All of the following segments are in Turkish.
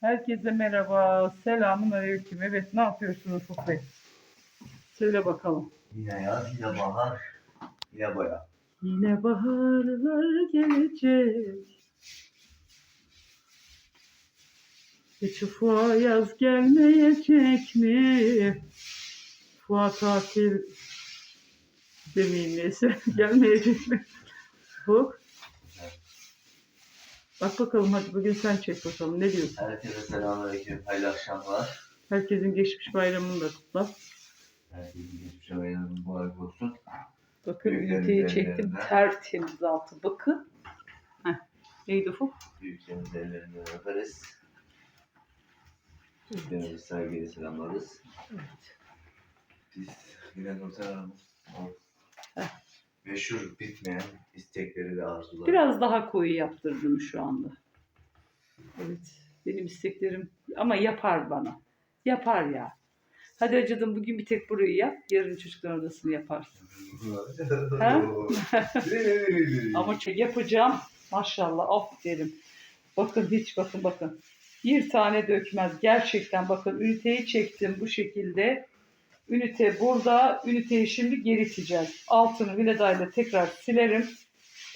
Herkese merhaba. Selamun aleyküm. Evet ne yapıyorsun Ufuk Bey? Söyle bakalım. Yine yaz, yine bahar, yine boya. Yine baharlar gelecek. Hiç ufuğa yaz gelmeyecek mi? Ufuğa tatil demeyeyim neyse. gelmeyecek mi? Ufuk. Bak bakalım hadi bugün sen çek bakalım. Ne diyorsun? Herkese selamünaleyküm, hayırlı akşamlar. Herkesin geçmiş bayramını da kutla. Herkesin geçmiş bayramı mübarek olsun. Bakın Büyüklerin üniteyi ellerinden. çektim. Tertemiz altı. Bakın. Heh. Neydi Ufuk? Büyüklerimiz ellerinden öperiz. Büyüklerimizi saygıyla selamlarız. Evet. Biz yine Nurten Hanım Heh. Meşhur bitmeyen istekleri ve arzuları. Biraz daha koyu yaptırdım şu anda. Evet. Benim isteklerim ama yapar bana. Yapar ya. Hadi acıdım bugün bir tek burayı yap. Yarın çocukların odasını yaparsın. Ha? Ama yapacağım. Maşallah aferin. Bakın hiç bakın bakın. Bir tane dökmez. Gerçekten bakın üniteyi çektim bu şekilde. Ünite burada. Üniteyi şimdi geri iteceğiz. Altını viledayla tekrar silerim.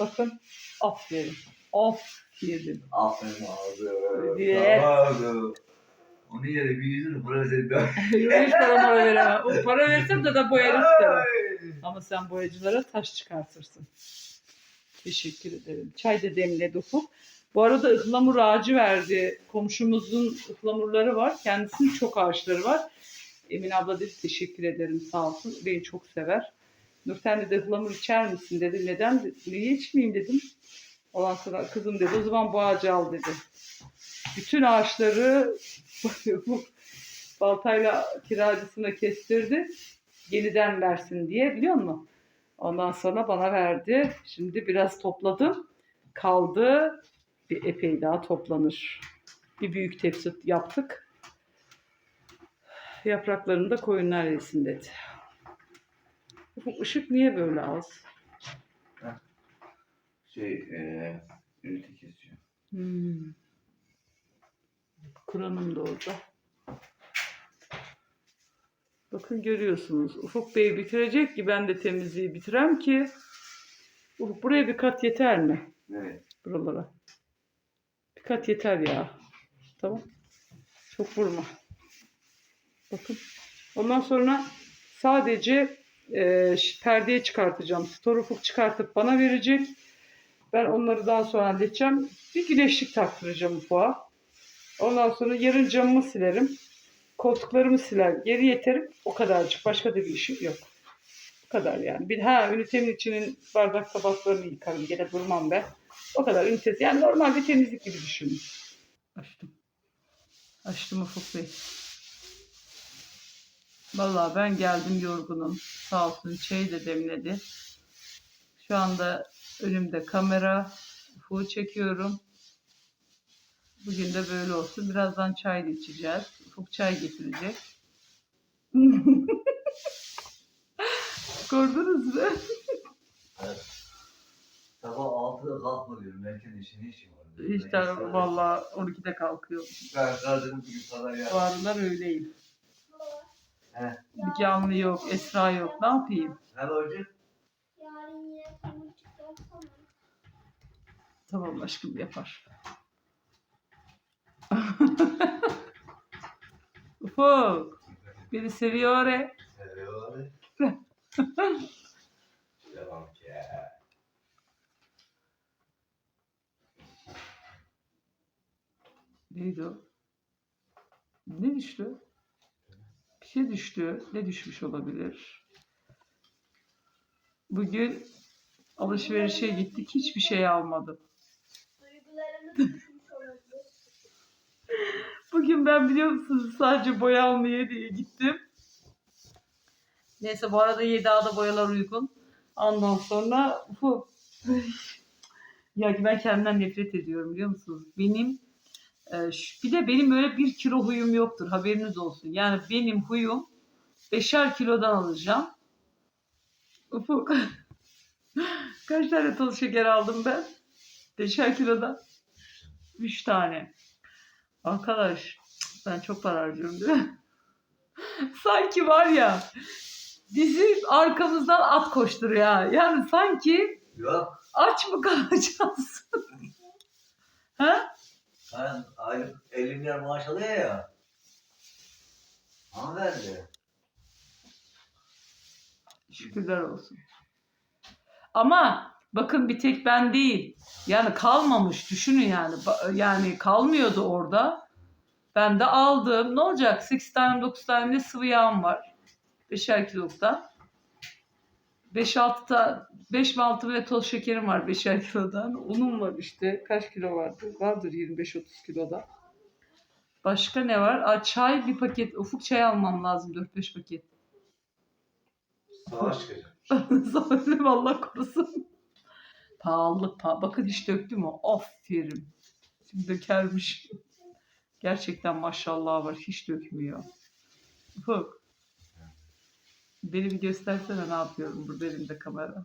Bakın aferin. Aferin. Aferin abi. Evet. Abi. Onun yere bir yüzünü buraya seni dön. Hiç para mara veremem. O para versem de da boyarım isterim. Ama sen boyacılara taş çıkartırsın. Teşekkür ederim. Çay da demledi ufuk. Bu arada ıhlamur ağacı verdi. Komşumuzun ıhlamurları var. Kendisinin çok ağaçları var. Emin abla dedi teşekkür ederim sağ olsun. Beni çok sever. Nurten dedi ıhlamur içer misin dedi. Neden? Niye içmeyeyim dedim. Ondan sonra kızım dedi o zaman bu ağacı al dedi. Bütün ağaçları bu baltayla kiracısına kestirdi. Yeniden versin diye biliyor musun? Ondan sonra bana verdi. Şimdi biraz topladım. Kaldı. Bir epey daha toplanır. Bir büyük tepsi yaptık. Yapraklarını da koyunlar yesin dedi. Bu ışık niye böyle az? Şey, eee ünite kesiyor. Hmm. Kur'an'ım da orada. Bakın görüyorsunuz. Ufuk Bey bitirecek ki ben de temizliği bitirem ki. Ufuk buraya bir kat yeter mi? Evet. Buralara. Bir kat yeter ya. Tamam. Çok vurma. Bakın. Ondan sonra sadece e, perdeye çıkartacağım. Stor ufuk çıkartıp bana verecek. Ben onları daha sonra halledeceğim. Bir güneşlik taktıracağım ufağa. Ondan sonra yarın camımı silerim. Koltuklarımı siler. Geri yeterim. O kadarcık. Başka da bir işim yok. Bu kadar yani. Bir ha ünitemin içinin bardak tabaklarını yıkarım. Gene durmam ben. O kadar ünitesi. Yani normal bir temizlik gibi düşünün. Açtım. Açtım Ufuk Bey. Vallahi ben geldim yorgunum. Sağ olsun çayı da demledi. Şu anda önümde kamera. Ufuk'u çekiyorum. Bugün de böyle olsun. Birazdan çay da içeceğiz. Ufuk çay getirecek. Gördünüz mü? Sabah 6'da kalkma diyorum. Erken işin ne işin var? İşte vallahi 12'de kalkıyor. Ben kadınım bugün kadar ya. Bu aralar öyleyim. He. Müge yok, Esra yok. Ne yapayım? Ne? Yarın yine yapsana. Tamam aşkım yapar. Ufuk. Beni seviyor. e. Seviyor abi. Devam ki. Neydi o? Ne düştü? Şey düştü. Ne düşmüş olabilir? Bugün alışverişe gittik. Hiçbir şey almadım. Bugün ben biliyor musunuz sadece boya almaya diye gittim. Neyse bu arada Yedağ'da boyalar uygun. Ondan sonra bu ya ben kendimden nefret ediyorum biliyor musunuz? Benim bir de benim böyle bir kilo huyum yoktur haberiniz olsun. Yani benim huyum beşer kilodan alacağım. Ufuk. Kaç tane toz şeker aldım ben? Beşer kilodan. Üç tane. Arkadaş ben çok para harcıyorum değil mi? sanki var ya dizi arkamızdan at koşturuyor ha. Yani sanki Yok. aç mı kalacağız? ha? Ben aylık 50 milyar maaş alıyor ya. Hanımefendi. Şükürler olsun. Ama bakın bir tek ben değil. Yani kalmamış düşünün yani. Yani kalmıyordu orada. Ben de aldım. Ne olacak? 8 tane 9 tane de sıvı yağım var. 5'er kilolukta. 5-6 ta 5 mi 6 ve toz şekerim var 5'er kilodan. Unum var işte. Kaç kilo vardı? Vardır 25-30 kiloda. Başka ne var? Aa, çay bir paket. Ufuk çay almam lazım 4-5 paket. Savaş çıkacak. Söyleme Allah korusun. Pahalı, pahalı. Bakın hiç döktü mü? Aferin. Şimdi dökermiş. Gerçekten maşallah var. Hiç dökmüyor. Bak. Beni bir göstersene ne yapıyorum. Burada elimde kamera.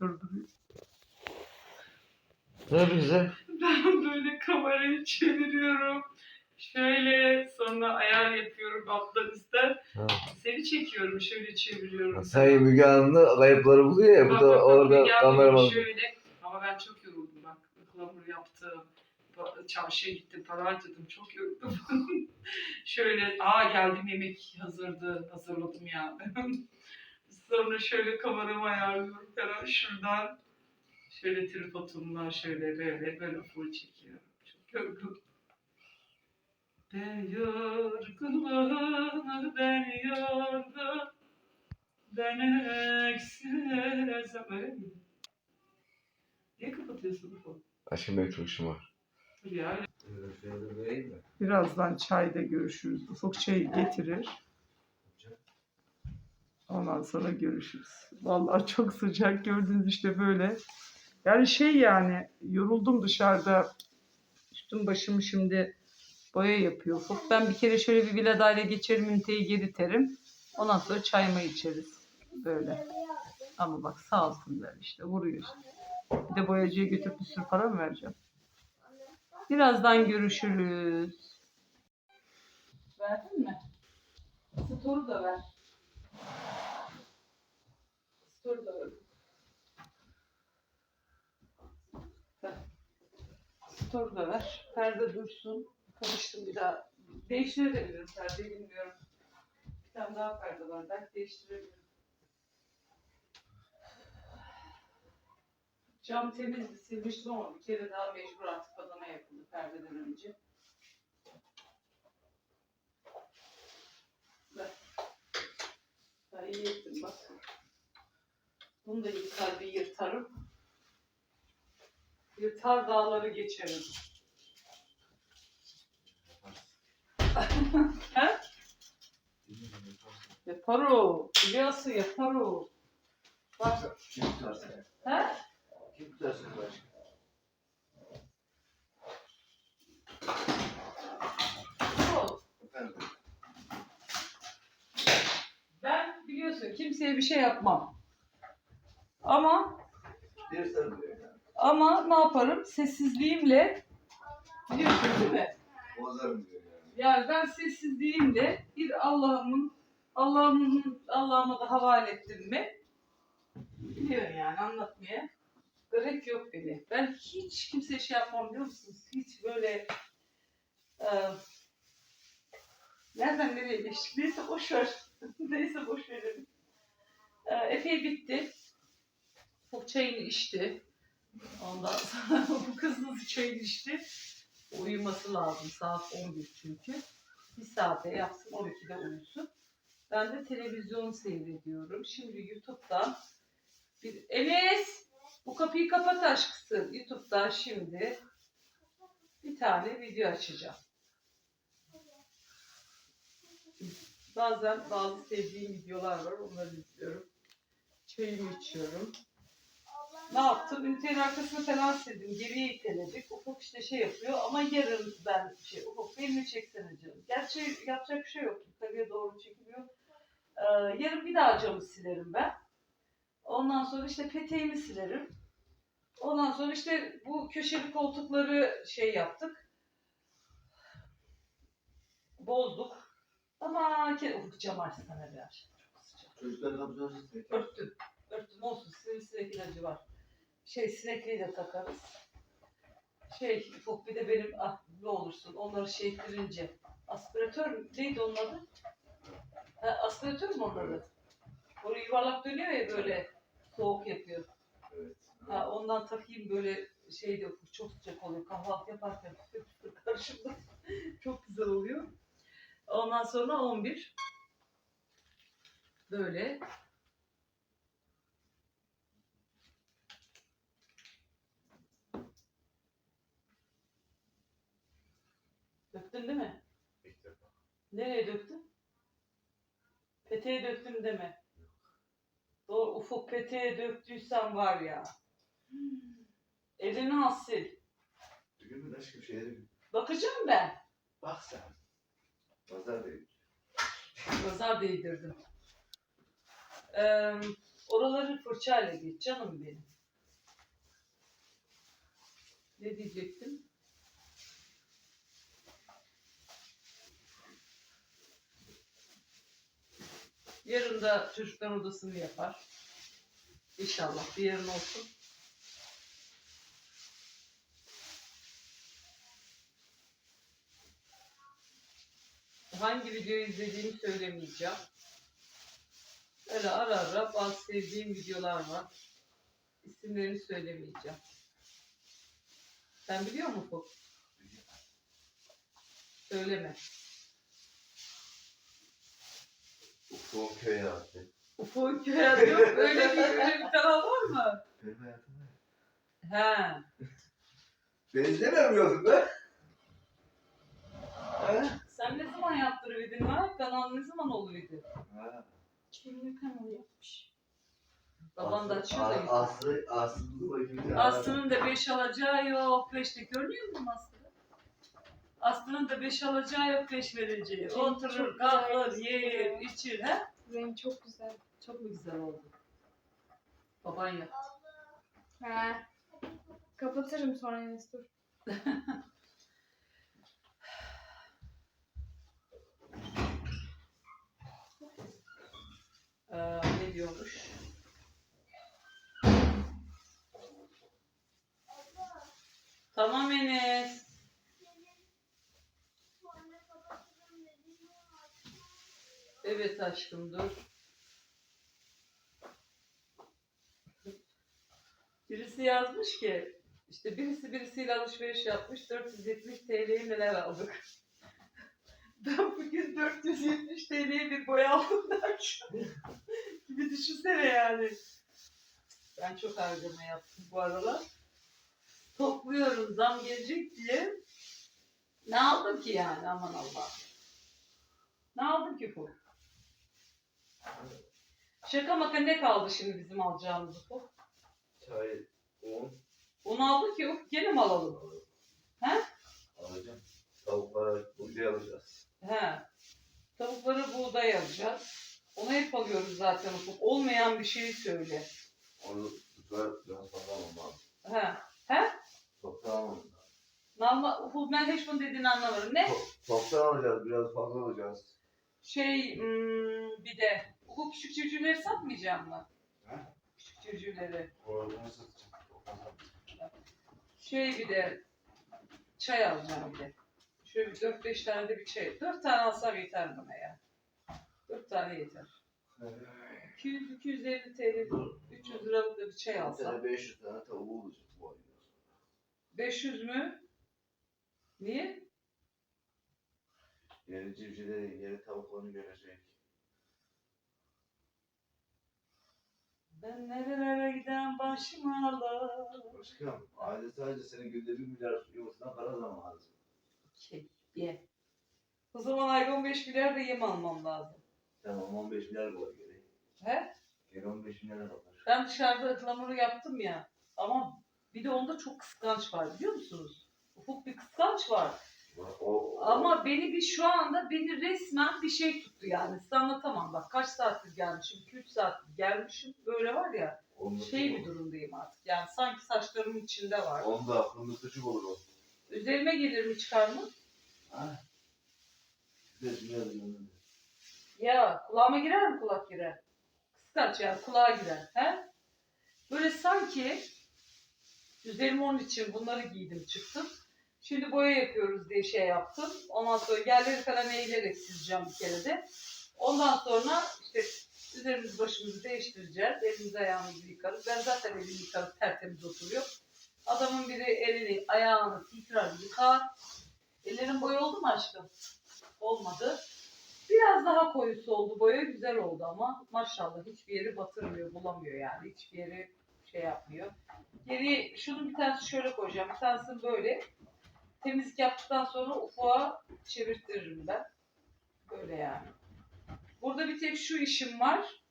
Dur dur. Ne bize? Ben böyle kamerayı çeviriyorum. Şöyle sonra ayar yapıyorum alttan üstten. Ha. Seni çekiyorum şöyle çeviriyorum. Sen Müge Hanım'da kayıpları buluyor ya. Bu Bak, da bak, bak, orada Müge Anlı kameraman. Şöyle. Ama ben çok yoruldum bak. Ihlamur yaptım. Çarşıya gittim, para harcadım. Çok yoruldum. şöyle, aa geldim yemek hazırdı. Hazırladım ya. Sonra şöyle kameramı ayarlıyorum falan şuradan. Şöyle tripodumla şöyle böyle böyle full çekiyorum. Çok yorgun. Ben yorgunum, ben yorgun. Ben eksiz öyle mi? Niye kapatıyorsun bu? Aşkım benim çok işim var. Birazdan çayda görüşürüz. Ufuk çayı getirir. Ondan sonra görüşürüz. Vallahi çok sıcak gördünüz işte böyle. Yani şey yani yoruldum dışarıda. Üstüm başımı şimdi boya yapıyor. Ufuk ben bir kere şöyle bir viladayla geçerim üniteyi geri terim. Ondan sonra çayımı içeriz. Böyle. Ama bak sağ olsunlar işte vuruyor. Bir de boyacıya götürüp bir sürü para mı vereceğim? Birazdan görüşürüz. Verdin mi? Storu da ver. Storu da ver. Storu da ver. Perde dursun. Karıştım bir daha. Değiştirebilirim perdeyi bilmiyorum. Bir tane daha perde var. Belki değiştirebilirim. Cam temizdi, silmiştim ama bir kere daha mecbur artık badana yapıldı perdeden önce. Bak. Ben iyi ettim bak. Bunu da yıkar bir yırtarım. Yırtar dağları geçerim. He? Yapar o. Biliyorsun yapar o. Bak. He? Ben biliyorsun kimseye bir şey yapmam. Ama ama ne yaparım? Sessizliğimle biliyorsun değil mi? Bozarım yani. Ben sessizliğimle bir Allah'ımın Allah'ımın Allah'ıma da havale ettim mi? Biliyorsun yani anlatmaya. Gerek yok beni. Ben hiç kimseye şey yapmam biliyor musunuz? Hiç böyle e, nereden nereye geçtik? Neyse boş ver. Neyse boş verelim. E, epey bitti. Bu çayını içti. Ondan sonra bu kız nasıl çayını içti? Uyuması lazım. Saat 11 çünkü. Bir saate yapsın 12'de uyusun. Ben de televizyon seyrediyorum. Şimdi YouTube'dan bir Enes bu kapıyı kapat aşkısı. YouTube'dan şimdi bir tane video açacağım. Bazen bazı sevdiğim videolar var. Onları izliyorum. Çayımı içiyorum. Ne yaptım? Ünitenin arkasını falan sildim. Geriye iteledik. Ufuk işte şey yapıyor ama yarın ben şey Ufuk elini çeksene canım. Gerçi yapacak bir şey yok. Yukarıya doğru çekiliyor. Ee, yarın bir daha camı silerim ben. Ondan sonra işte peteğimi silerim. Ondan sonra işte bu köşeli koltukları şey yaptık. bozduk. Ama ke Ufuk cam açsana biraz. Kapısını açın. Örttüm. Örttüm olsun. Sizin sinek ilacı var. Şey sinekliği de takarız. Şey Ufuk bir de benim ah ne olursun onları şey ettirince. Aspiratör? Neydi onun adı? Ha, aspiratör mü onun adı? O yuvarlak dönüyor ya böyle soğuk yapıyor. Evet. Ha, ondan takayım böyle şeyde Ufuk çok sıcak oluyor. Kahvaltı yaparken karşımda. çok güzel oluyor. Ondan sonra 11. Böyle. Döktün değil mi? Nereye döktün? Peteğe döktüm deme. Doğru ufuk peteğe döktüysen var ya. Elini al sil. Bugün mü aşkım şeyleri Bakacağım ben. bak sen. Pazar değil. Nazar değdirdim. Ee, oraları fırçayla geç canım benim. Ne diyecektim? Yarın da çocuklar odasını yapar. İnşallah bir yarın olsun. Hangi videoyu izlediğimi söylemeyeceğim. Öyle ara ara bazı sevdiğim videolar var. İsimlerini söylemeyeceğim. Sen biliyor musun? Söyleme. Ufuk'un köy hayatı. Ufuk'un köy adı yok. Öyle bir, öyle bir kanal var mı? Benim hayatım ne? He. Ben izlemiyorum be. He? Sen ne zaman yaptırıyordun ha? Kanal ne zaman oluyordu? Ha. Kim ne kanalı yapmış? Baban da açıyor da. Aslı. Aslı, Aslı. Aslı'nın da 5 alacağı yok. 5'te görmüyor musun Aslı'nı? Aslı'nın da 5 alacağı yok 5 vereceği. Çok Oturur, güzel. kalkar, yer, içir. He? Renk çok güzel. Çok mu güzel oldu? Baban yaptı. He. Kapatırım sonra Enes dur. Ee, ne diyormuş? Tamam Enes. Evet aşkım dur. Birisi yazmış ki işte birisi birisiyle alışveriş yapmış 470 TL'ye neler aldık. Ben bugün 470 TL'ye bir boya aldım derken. bir düşünsene yani. Ben çok harcama yaptım bu aralar. Topluyorum zam gelecek diye. Ne aldım ki yani aman Allah. Ne aldım ki bu? Şaka maka ne kaldı şimdi bizim alacağımız bu? Çay, un Onu aldık ki yok gene mi alalım? alacağım. Tavuklara buğday alacağız. He. Tavukları buğday alacağız. Onu hep alıyoruz zaten ufuk. Olmayan bir şeyi söyle. Onu tutar biraz fazla almam lazım. He. He? Lazım. Normal, ufuk ben hiç bunun dediğini anlamadım. Ne? Top- Toptan alacağız, biraz fazla alacağız. Şey hmm, bir de ufuk küçük civcivleri satmayacağım mı? He? Küçük civcivleri. Onu satacağım. Şey bir de çay alacağım bir de. Şöyle bir 4-5 tane de bir çay. 4 tane alsam yeter bana ya. 4 tane yeter. 200-250 TL, 300 liralık da bir çay alsam. tane 500 tane tavuğu olacak bu ayda. 500 mü? Niye? Yeni civcivleri, yeni tavuklarını görecek. Ben nerelere giden başım ağlar. Başkanım, aile sadece senin günde 1 milyar yumurtadan para zaman lazım. Şey, ye. O zaman ayda 15 milyar da yem almam lazım. Tamam 15 milyar koy geri. He? Geri 15 milyar kalır. Ben dışarıda ıhlamuru yaptım ya. Ama bir de onda çok kıskanç var biliyor musunuz? Ufuk bir kıskanç var. O, Ama beni bir şu anda beni resmen bir şey tuttu yani. Size anlatamam bak kaç saattir gelmişim. 2-3 saattir gelmişim. Böyle var ya onda şey bir durumdayım artık. Yani sanki saçlarımın içinde var. Onda fındık küçük olur o. Üzerime gelir mi çıkar mı? Ha? Ya kulağıma girer mi kulak girer? Kıskaç ya kulağa girer. He? Böyle sanki üzerime onun için bunları giydim çıktım. Şimdi boya yapıyoruz diye şey yaptım. Ondan sonra yerleri falan eğilerek sileceğim bir kere de. Ondan sonra işte üzerimizi başımızı değiştireceğiz. Elimizi ayağımızı yıkarız. Ben zaten elimi yıkarım tertemiz oturuyor. Adamın biri elini ayağını tekrar yıkar. Ellerin boya oldu mu aşkım? Olmadı. Biraz daha koyusu oldu. Boya güzel oldu ama maşallah hiçbir yeri batırmıyor, bulamıyor yani. Hiçbir yeri şey yapmıyor. Geri şunun bir tanesi şöyle koyacağım. Bir tanesini böyle. Temizlik yaptıktan sonra ufuğa çevirtirim ben. Böyle yani. Burada bir tek şu işim var.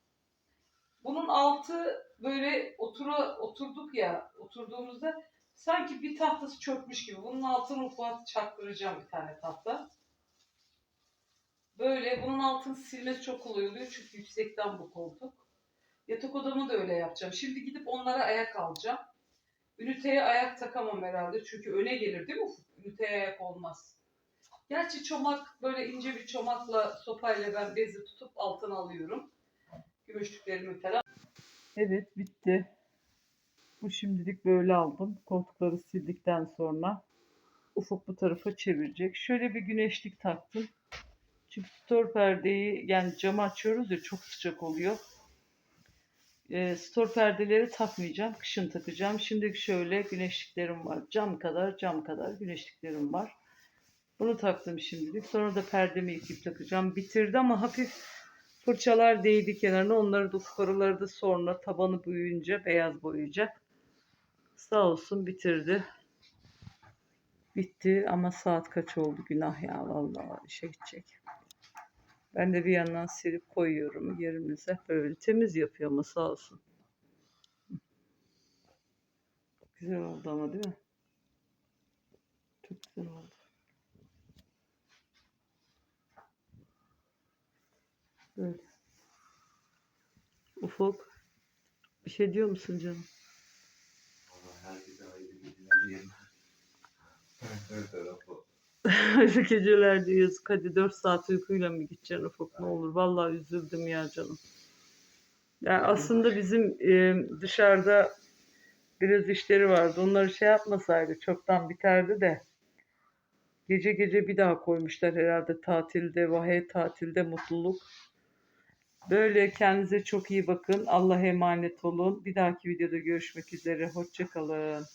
Bunun altı böyle otura, oturduk ya, oturduğumuzda sanki bir tahtası çökmüş gibi. Bunun altını ufuğa çaktıracağım bir tane tahta. Böyle bunun altını silmesi çok kolay oluyor çünkü yüksekten bu koltuk. Yatak odamı da öyle yapacağım. Şimdi gidip onlara ayak alacağım. Üniteye ayak takamam herhalde çünkü öne gelir değil mi Ufuk? Üniteye ayak olmaz. Gerçi çomak böyle ince bir çomakla sopayla ben bezi tutup altına alıyorum. Gümüşlüklerimi falan. Evet bitti. Bu şimdilik böyle aldım. Koltukları sildikten sonra ufuk bu tarafa çevirecek. Şöyle bir güneşlik taktım. Çünkü stor perdeyi yani camı açıyoruz ya çok sıcak oluyor. E, stor perdeleri takmayacağım. Kışın takacağım. Şimdi şöyle güneşliklerim var. Cam kadar cam kadar güneşliklerim var. Bunu taktım şimdilik. Sonra da perdemi yıkayıp takacağım. Bitirdi ama hafif fırçalar değdi kenarına. Onları da koruları da sonra tabanı büyüyünce beyaz boyayacak. Sağ olsun bitirdi. Bitti ama saat kaç oldu günah ya vallahi işe gidecek. Ben de bir yandan silip koyuyorum yerimize. Böyle temiz yapıyor ama sağ olsun. Güzel oldu ama değil mi? Çok güzel oldu. Böyle. Ufuk. Bir şey diyor musun canım? Herkese hayırlı geceler diyelim. Her tarafı. Hayırlı geceler diyoruz. Hadi 4 saat uykuyla mı gideceksin Ufuk ne olur. Vallahi üzüldüm ya canım. Yani aslında bizim e, dışarıda biraz işleri vardı. Onları şey yapmasaydı çoktan biterdi de. Gece gece bir daha koymuşlar herhalde tatilde, vahiy tatilde mutluluk. Böyle kendinize çok iyi bakın. Allah'a emanet olun. Bir dahaki videoda görüşmek üzere. Hoşçakalın.